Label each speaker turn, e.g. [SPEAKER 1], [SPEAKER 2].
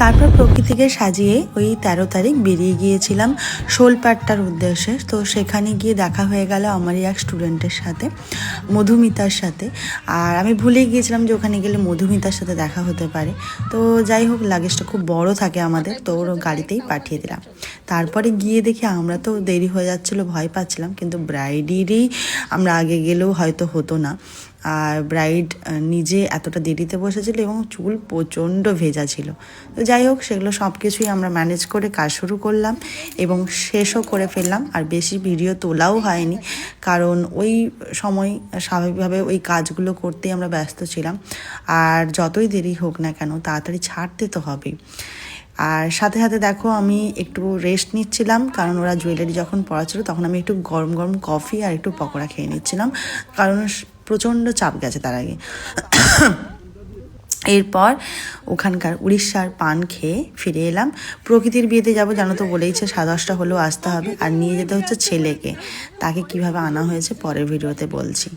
[SPEAKER 1] তারপর প্রকৃতিকে সাজিয়ে ওই তেরো তারিখ বেরিয়ে গিয়েছিলাম শোলপাট্টার উদ্দেশ্যে। তো সেখানে গিয়ে দেখা হয়ে গেল আমারই এক স্টুডেন্টের সাথে, মধুমিতার সাথে। আর আমি ভুলে গিয়েছিলাম যে ওখানে গেলে মধুমিতার সাথে দেখা হতে পারে। তো যাই হোক, লাগেজটা খুব বড় থাকে আমাদের, তো ওর গাড়িতেই পাঠিয়ে দিলাম। তারপরে গিয়ে দেখি আমরা তো দেরি হয়ে যাচ্ছিল, ভয় পাচ্ছিলাম। কিন্তু ব্রাইডেরই আমরা আগে গেলেও হয়তো হতো না। আর ব্রাইড নিজে এতটা দেরিতে বসেছিল এবং চুল প্রচণ্ড ভেজা ছিল। তো যাই হোক, সেগুলো সব কিছুই আমরা ম্যানেজ করে কাজ শুরু করলাম এবং শেষও করে ফেললাম। আর বেশি ভিডিও তোলাও হয়নি, কারণ ওই সময় স্বাভাবিকভাবে ওই কাজগুলো করতেই আমরা ব্যস্ত ছিলাম। আর যতই দেরি হোক না কেন, তাড়াতাড়ি ছাড়তে তো হবেই। আর সাথে সাথে দেখো, আমি একটু রেস্ট নিচ্ছিলাম, কারণ ওরা জুয়েলারি যখন পড়াচ্ছিল তখন আমি একটু গরম গরম কফি আর একটু পকোড়া খেয়ে নিচ্ছিলাম। কারণ প্রচণ্ড চাপ গেছে তার আগে। এরপর ওখানকার উড়িষ্যার পান খেয়ে ফিরে এলাম। প্রকৃতির বিয়েতে যাব জানো তো বলেইছে, সাড়ে দশটা হলেও আসতে হবে। আর নিয়ে যেতে হচ্ছে ছেলেকে। তাকে কীভাবে আনা হয়েছে পরের ভিডিওতে বলছি।